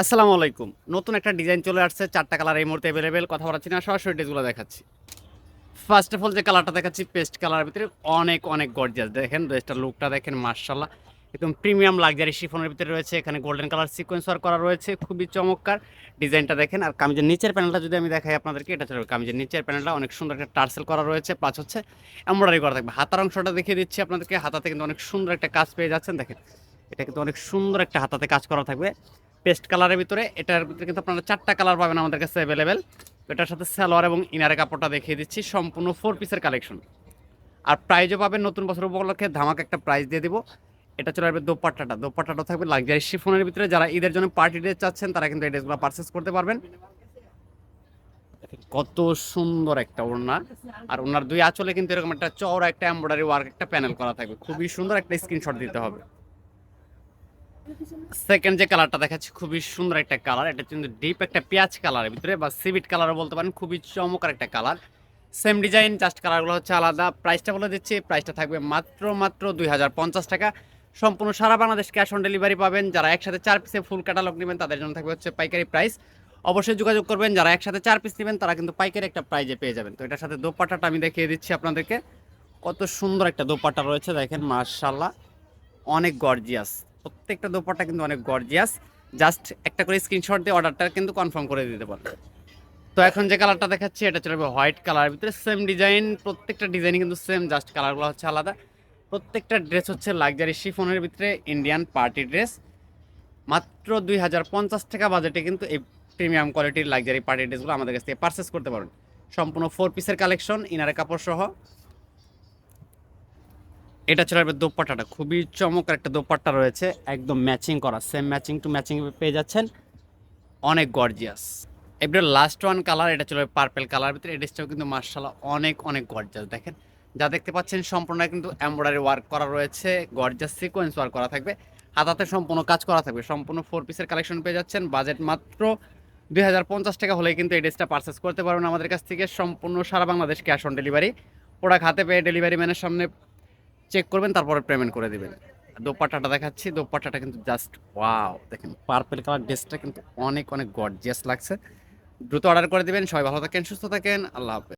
আসসালামু আলাইকুম। নতুন একটা ডিজাইন চলে আসছে, চারটা কালার এই মুহূর্তে অ্যাভেলেবেল কথা বলাচ্ছি না, সরাসরি ড্রেসগুলো দেখাচ্ছি। ফার্স্ট অফ অল যে কালারটা দেখাচ্ছি পেস্ট কালারের ভিতরে অনেক অনেক গর্জিয়াস দেখেন ড্রেসটার লুকটা দেখেন মার্শাল্লাহ একদম প্রিমিয়াম লাক্সারি শিফনের ভিতরে রয়েছে, এখানে গোল্ডেন কালার সিকোয়েন্স ওয়ার্ক করা রয়েছে, খুবই চমৎকার। ডিজাইনটা দেখেন, আর কামিজের নিচের প্যানেলটা যদি আমি দেখাই আপনাদেরকে, এটা চলবে কামিজের নিচের প্যানেলটা অনেক সুন্দর একটা টার্সেল করা রয়েছে প্লাস হচ্ছে এমব্রয়ডারি করা থাকবে। হাতার অংশটা দেখিয়ে দিচ্ছি আপনাদেরকে, হাতাতে কিন্তু অনেক সুন্দর একটা কাজ পেয়ে যাচ্ছেন। দেখেন, এটা কিন্তু অনেক সুন্দর একটা হাতাতে কাজ করা থাকবে। পেস্ট কালারের ভিতরে, এটার ভিতরে কিন্তু আপনারা চারটা কালার পাবেন আমাদের কাছে অ্যাভেলেবেল এটার সাথে সালোয়ার এবং ইনারের কাপড়টা দেখিয়ে দিচ্ছি, সম্পূর্ণ ফোর পিসের কালেকশন আর প্রাইজও পাবেন নতুন বছর উপলক্ষে, ধামাক একটা প্রাইজ দিয়ে দিব। এটা চলে আসবে দোপাট্টাটা। দোপাট্টাটা থাকবে লাক্সারি শিফনের ভিতরে। যারা ঈদের জন্য পার্টি ড্রেস চাচ্ছেন, তারা কিন্তু এই ড্রেসগুলো পারচেস করতে পারবেন। কত সুন্দর একটা ওড়না। আর ওনার দুই আঁচলে কিন্তু এরকম একটা চওড়া একটা এমব্রয়ডারি ওয়ার্ক একটা প্যানেল করা থাকবে। খুবই সুন্দর একটা স্ক্রিনশট দিতে হবে। সেকেন্ড যে কালারটা দেখাচ্ছি, খুবই সুন্দর একটা কালার এটা কিন্তু ডিপ একটা পেঁয়াজ কালারের ভিতরে বা সিভিট কালারও বলতে পারেন, খুবই চমৎকার একটা কালার সেম ডিজাইন জাস্ট কালারগুলো হচ্ছে আলাদা। প্রাইসটা বলে দিচ্ছি প্রাইসটা থাকবে মাত্র মাত্র দুই হাজার পঞ্চাশ টাকা। সম্পূর্ণ সারা বাংলাদেশ ক্যাশ অন ডেলিভারি পাবেন। যারা একসাথে চার পিসে ফুল ক্যাটালগ নেবেন, তাদের জন্য থাকবে হচ্ছে পাইকারি প্রাইস অবশ্যই যোগাযোগ করবেন, যারা একসাথে চার পিস নেবেন, তারা কিন্তু পাইকারি একটা প্রাইজে পেয়ে যাবেন। তো এটার সাথে দোপাট্টাটা আমি দেখিয়ে দিচ্ছি আপনাদেরকে। কত সুন্দর একটা দোপাট্টা রয়েছে, দেখেন মার্শাল্লাহ অনেক গর্জিয়াস প্রত্যেকটা দোপাট্টা কিন্তু অনেক গর্জিয়াস জাস্ট একটা করে স্ক্রিনশট দিয়ে অর্ডারটা কিন্তু কনফার্ম করে দিতে পারবে তো এখন যে কালারটা দেখাচ্ছি, এটা চলবে হোয়াইট কালারের ভিতরে। সেম ডিজাইন প্রত্যেকটা ডিজাইন কিন্তু সেম জাস্ট কালারগুলো হচ্ছে আলাদা। প্রত্যেকটা ড্রেস হচ্ছে লাক্সারি শিফনের ভিতরে ইন্ডিয়ান পার্টি ড্রেস মাত্র দুই হাজার পঞ্চাশ টাকা বাজেটে কিন্তু এই প্রিমিয়াম কোয়ালিটির লাক্সারি পার্টি ড্রেসগুলো আমাদের কাছ থেকে পারচেস করতে পারবেন। সম্পূর্ণ ফোর পিসের কালেকশন ইনারে কাপড় সহ এটা আসবে দোপাট্টাটা। খুবই চমৎকার একটা দোপাট্টা রয়েছে, একদম ম্যাচিং করা সেম ম্যাচিং টু ম্যাচিং পেয়ে যাচ্ছেন। অনেক গর্জিয়াস এবারে লাস্ট ওয়ান কালার এটা চলে পার্পেল কালার ভিতরে এডিসটাও কিন্তু মার্শাল্লাহ অনেক অনেক গর্জিয়াস দেখেন, যা দেখতে পাচ্ছেন সম্পূর্ণ কিন্তু এমব্রয়ডারি ওয়ার্ক করা রয়েছে গর্জিয়াস সিকোয়েন্স ওয়ার্ক করা থাকবে। হাতাতে সম্পূর্ণ কাজ করা থাকবে, সম্পূর্ণ ফোর পিসের কালেকশন পেয়ে যাচ্ছেন। বাজেট মাত্র দুই হাজার পঞ্চাশ টাকা হলেই কিন্তু এই ড্রেসটা পারচেস করতে পারবেন আমাদের কাছ থেকে। সম্পূর্ণ সারা Bangladesh cash on delivery product হাতে পেয়ে ডেলিভারি ম্যানের সামনে চেক করবেন, তারপরে পেমেন্ট করে দেবেন। দোপাট্টাটা দেখাচ্ছি, দোপাট্টাটা কিন্তু জাস্ট ওয়াও দেখেন পার্পেল কালার ড্রেসটা কিন্তু অনেক অনেক গর্জিয়াস লাগছে। দ্রুত অর্ডার করে দেবেন, সবাই ভালো থাকেন, সুস্থ থাকেন, আল্লাহ হাফেজ।